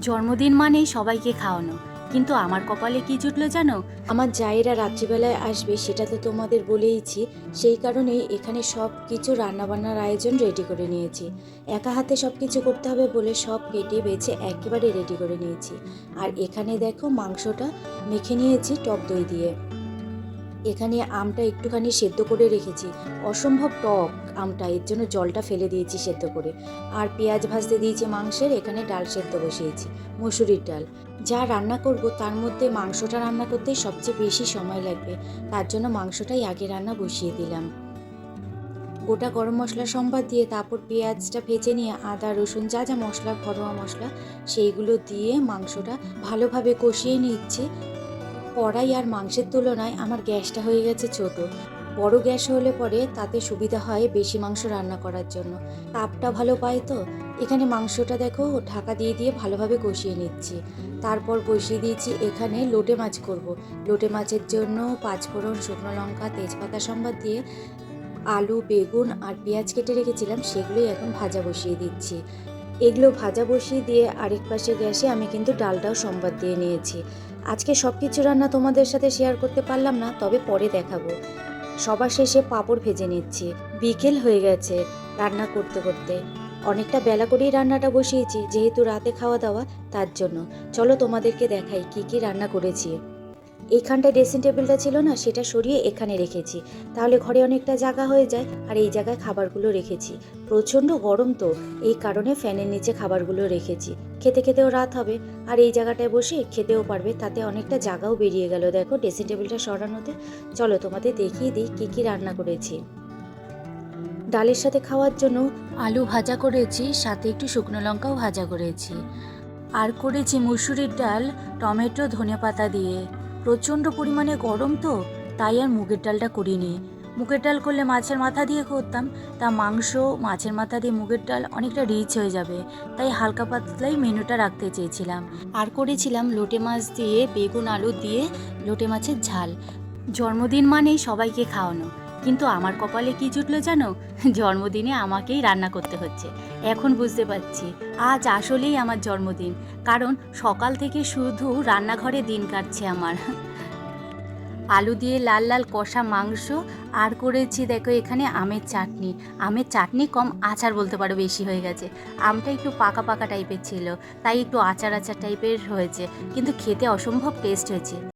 জন্মদিন মানে সবাইকে খাওয়ানো। কিন্তু আমার কপালে কি জুটলো জানো? আমার জায়েরা রাত্রিবেলায় আসবে সেটা তো তোমাদের বলেইছি। সেই কারণেই এখানে সব কিছু রান্নাবান্নার আয়োজন রেডি করে নিয়েছি। একা হাতে সব কিছু করতে হবে বলে সব কেটে বেছে একেবারে রেডি করে নিয়েছি। আর এখানে দেখো মাংসটা মেখে নিয়েছি টক দই দিয়ে। এখানে আমটা একটুখানি সেদ্ধ করে রেখেছি। অসম্ভব টক আমটা, এর জন্য জলটা ফেলে দিয়েছি সেদ্ধ করে। আর পেঁয়াজ ভাজতে দিয়েছি মাংসের, এখানে ডাল সেদ্ধ বসিয়েছি, মসুরির ডাল। যা রান্না করব তার মধ্যে মাংসটা রান্না করতে সবচেয়ে বেশি সময় লাগবে। তার জন্য মাংসটাই আগে রান্না বসিয়ে দিলাম। গোটা গরম মশলা সম্বাদ দিয়ে তারপর পেঁয়াজটা ভেজে নিয়ে আদা, রসুন, যা যা মশলা, ঘরোয়া মশলা, সেইগুলো দিয়ে মাংসটা ভালোভাবে কষিয়ে নিচ্ছি। কড়াই আর মাংসের তুলনায় আমার গ্যাসটা হয়ে গেছে ছোট। বড় গ্যাস হলে পরে তাতে সুবিধা হয় বেশি মাংস রান্না করার জন্য। তাপটা ভালো পাই তো। এখানে মাংসটা দেখো, ঢাকা দিয়ে দিয়ে ভালোভাবে কষিয়ে নিচ্ছি। তারপর বসিয়ে দিয়েছি এখানে লোটে মাছ করব। লোটে মাছের জন্য পাঁচফোড়ন, শুকনো লঙ্কা, তেজপাতা সম্বাদ দিয়ে আলু, বেগুন আর পেঁয়াজ কেটে রেখেছিলাম, সেগুলোই এখন ভাজা বসিয়ে দিচ্ছি। এগুলো ভাজা বসিয়ে দিয়ে আরেক পাশে গ্যাসে আমি কিন্তু ডালটাও সম্বাদ দিয়ে নিয়েছি। আজকে সব কিছু রান্না তোমাদের সাথে শেয়ার করতে পারলাম না, তবে পরে দেখাবো। সবার শেষে পাঁপড় ভেজে নিচ্ছি। বিকেল হয়ে গেছে রান্না করতে করতে। অনেকটা বেলা করেই রান্নাটা বসিয়েছি, যেহেতু রাতে খাওয়া দাওয়া, তার জন্য। চলো তোমাদেরকে দেখাই কি কি রান্না করেছি। এইখানটায় ড্রেসিং টেবিলটা ছিল না, সেটা সরিয়ে এখানে রেখেছি। তাহলে ঘরে অনেকটা জায়গা হয়ে যায়, আর এই জায়গায় খাবারগুলো রেখেছি। প্রচণ্ড গরম তো, এই কারণে ফ্যানের নিচে খাবারগুলো রেখেছি। খেতে খেতেও রাত হবে। আর এই জায়গাটায় বসে খেতেও পারবে, তাতে অনেকটা জায়গাও বেরিয়ে গেল। দেখো ড্রেসিং টেবিলটা সরানোতে। চলো তোমাদের দেখিয়ে দিই কী কী রান্না করেছি। ডালের সাথে খাওয়ার জন্য আলু ভাজা করেছি, সাথে একটু শুকনো লঙ্কাও ভাজা করেছি। আর করেছি মুসুরির ডাল, টমেটো, ধনেপাতা দিয়ে। প্রচণ্ড পরিমাণে গরম তো, তাই আর মুগের ডালটা করিনি। মুগের ডাল করলে মাছের মাথা দিয়ে করতাম, তা মাংস, মাছের মাথা দিয়ে মুগের ডাল অনেকটা রিচ হয়ে যাবে, তাই হালকা পাতলাই মেনুটা রাখতে চেয়েছিলাম। আর করেছিলাম লোটে মাছ দিয়ে বেগুন আলু দিয়ে লোটে মাছের ঝাল। জন্মদিন মানেই সবাইকে খাওয়ানো, কিন্তু আমার কপালে কি জুটলো জানো? জন্মদিনে আমাকেই রান্না করতে হচ্ছে, এখন বুঝতে পারছি, আজ আসলেই আমার জন্মদিন, কারণ সকাল থেকে শুধু রান্নাঘরে দিন কাটছে আমার। আলু দিয়ে লাল লাল কষা মাংস আর করেছি, দেখো এখানে আমের চাটনি। আমের চাটনি কম আচার বলতে পারো, বেশি হয়ে গেছে। আমটা একটু পাকা পাকা টাইপের ছিল, তাই একটু আচার আচার টাইপের হয়েছে, কিন্তু খেতে অসম্ভব টেস্ট হয়েছে।